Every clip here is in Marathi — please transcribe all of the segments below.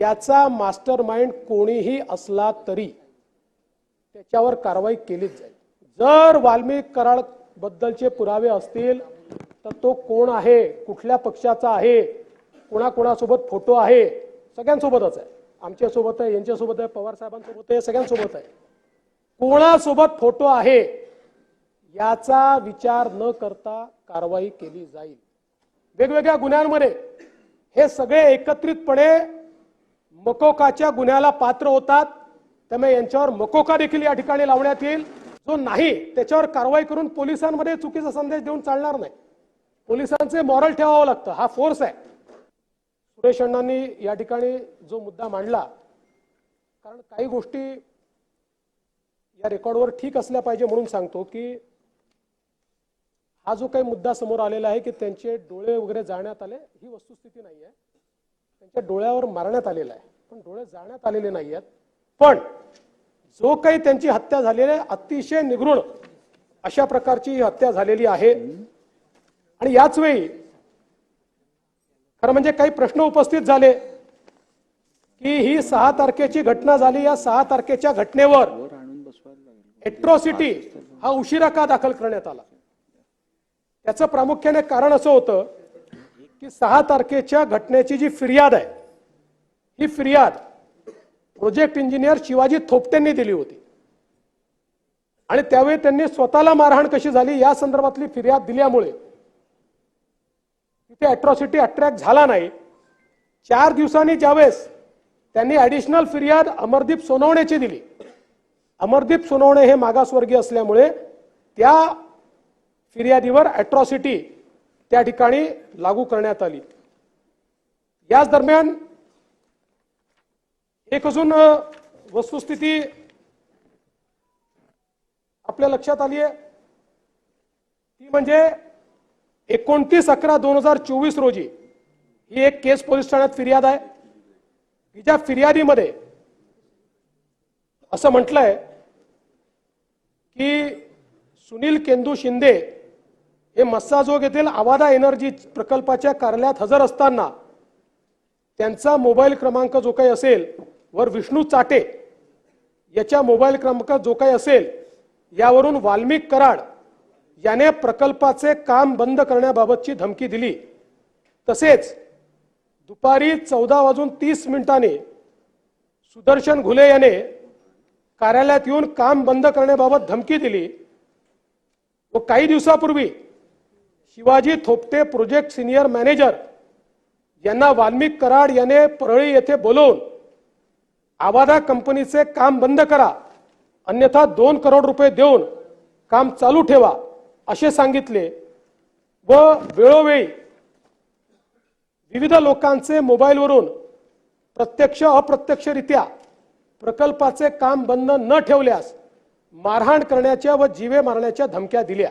याचा मास्टर माइंड कोणीही असला तरी त्याच्यावर कारवाई केलीच जाईल. जर वाल्मिक कराड बद्दलचे पुरावे असतील तर तो कोण आहे कुठल्या पक्षाचा आहे कोणाकोणासोबत फोटो आहे सगळ्यांसोबतच आहे. आमच्यासोबत आहे यांच्यासोबत आहे पवार साहेबांसोबत आहे सगळ्यांसोबत आहे. कोणासोबत फोटो आहे याचा विचार न करता कारवाई केली जाईल. वेगवेगळ्या गुन्ह्यांमध्ये हे सगळे एकत्रितपणे मकोकाच्या गुन्ह्याला पात्र होतात त्यामुळे यांच्यावर मकोका देखील या ठिकाणी लावण्यात येईल. जो नाही त्याच्यावर कारवाई करून पोलिसांमध्ये चुकीचा संदेश देऊन चालणार नाही. पोलिसांचे मॉरल ठेवावं लागतं. हा फोर्स आहे. सुरेश अण्णांनी या ठिकाणी जो मुद्दा मांडला कारण काही गोष्टी या रेकॉर्डवर ठीक असल्या पाहिजे म्हणून सांगतो की हा जो काही मुद्दा समोर आलेला आहे की त्यांचे डोळे वगैरे जाळण्यात आले ही वस्तुस्थिती नाही आहे त्यांच्या डोळ्यावर मारण्यात आलेला आहे. पण डोळे जाण्यात आलेले नाही आहेत पण जो काही त्यांची हत्या झालेली आहे अतिशय निगृण अशा प्रकारची हत्या झालेली आहे. आणि याच वेळी खरं म्हणजे काही प्रश्न उपस्थित झाले की ही सहा तारखेची घटना झाली. या सहा तारखेच्या घटनेवर एट्रॉसिटी हा उशिरा का दाखल करण्यात आला? त्याचं प्रामुख्याने कारण असं होतं की सहा तारखेच्या घटनेची जी फिर्याद आहे ही फिर्याद प्रोजेक्ट इंजिनियर शिवाजी थोपटेंनी दिली होती. आणि त्यावेळी त्यांनी स्वतःला मारहाण कशी झाली या संदर्भातली फिर्याद दिल्यामुळे तिथे अॅट्रॉसिटी अट्रॅक्ट झाला नाही. चार दिवसांनी ज्यावेळेस त्यांनी ऍडिशनल फिर्याद अमरदीप सोनवणेची दिली. अमरदीप सोनवणे हे मागासवर्गीय असल्यामुळे त्या फिर्यादीवर अॅट्रॉसिटी त्या ठिकाणी लागू करण्यात आली. याच दरम्यान एक अजून वस्तुस्थिती आपल्या लक्षात आली आहे ती म्हणजे एकोणतीस अकरा दोन हजार चोवीस रोजी ही एक केस पोलीस ठाण्यात फिर्याद आहे. की ज्या फिर्यादीमध्ये असं म्हटलंय की सुनील केंदू शिंदे हे मस्साजोग येथील आवादा एनर्जी प्रकल्पाच्या कार्यालयात हजर असताना. त्यांचा मोबाईल क्रमांक जो काही असेल वर विष्णू चाटे याच्या मोबाईल क्रमांक जो काही असेल यावरून वाल्मिक कराड याने प्रकल्पाचे काम बंद करण्याबाबतची धमकी दिली. तसेच दुपारी चौदा वाजून तीस मिनिटांनी सुदर्शन घुले याने कार्यालयात येऊन काम बंद करण्याबाबत धमकी दिली. व काही दिवसापूर्वी Shivaji Thopate project senior manager. यांना वाल्मिक कराड याने परळी येथे बोलवून आवादा कंपनीचे काम बंद करा. अन्यथा दोन करोड रुपये देऊन काम चालू ठेवा असे सांगितले. व वेळोवेळी विविध लोकांचे मोबाईलवरून प्रत्यक्ष अप्रत्यक्षरित्या प्रकल्पाचे काम बंद न ठेवल्यास मारहाण करण्याच्या व जीवे मारण्याच्या धमक्या दिल्या.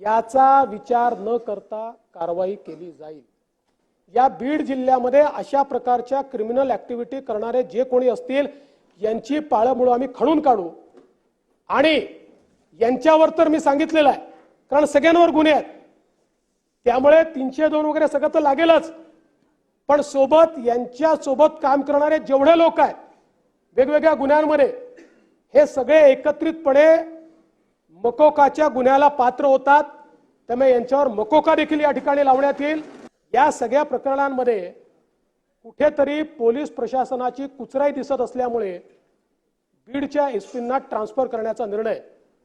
याचा विचार न करता कारवाई केली जाईल. या बीड जिल्ह्यामध्ये अशा प्रकारच्या क्रिमिनल ऍक्टिव्हिटी करणारे जे कोणी असतील यांची पाळंमुळं आम्ही खणून काढू. आणि यांच्यावर तर मी सांगितलेलं आहे कारण सगळ्यांवर गुन्हे आहेत. त्यामुळे तीनशे दोन वगैरे सगळं तर लागेलच. पण सोबत यांच्या सोबत काम करणारे जेवढे लोक आहेत वेगवेगळ्या गुन्ह्यांमध्ये हे सगळे एकत्रितपणे मकोकाच्या गुन्ह्याला पात्र होतात त्यामुळे यांच्यावर मकोका देखील या ठिकाणी लावण्यात येईल. या सगळ्या प्रकरणांमध्ये कुठेतरी पोलीस प्रशासनाची कुचराई दिसत असल्यामुळे बीडच्या एसपींना ट्रान्सफर करण्याचा निर्णय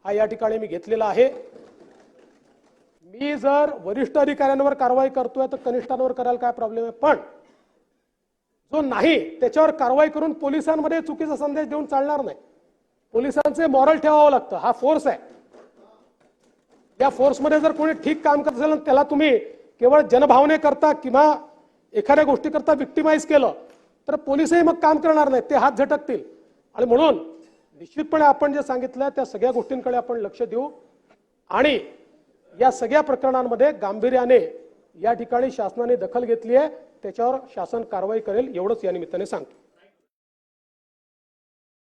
हा या ठिकाणी मी घेतलेला आहे. मी जर वरिष्ठ अधिकाऱ्यांवर कारवाई करतोय तर कनिष्ठांवर करायला काय प्रॉब्लेम आहे? पण जो नाही त्याच्यावर कारवाई करून पोलिसांमध्ये चुकीचा संदेश देऊन चालणार नाही. पोलिसांचे मॉरल ठेवावं लागतं. हा फोर्स आहे. या फोर्समध्ये जर कोणी ठीक काम करत असेल त्याला तुम्ही केवळ जनभावने करता किंवा एखाद्या गोष्टी करता विक्टिमाइज केलं तर पोलिसही मग काम करणार नाहीत ते हात झटकतील. आणि म्हणून निश्चितपणे आपण जे सांगितलं त्या सगळ्या गोष्टींकडे आपण लक्ष देऊ. आणि या सगळ्या प्रकरणांमध्ये गांभीर्याने या ठिकाणी शासनाने दखल घेतली आहे त्याच्यावर शासन कारवाई करेल एवढंच या निमित्ताने सांगतो.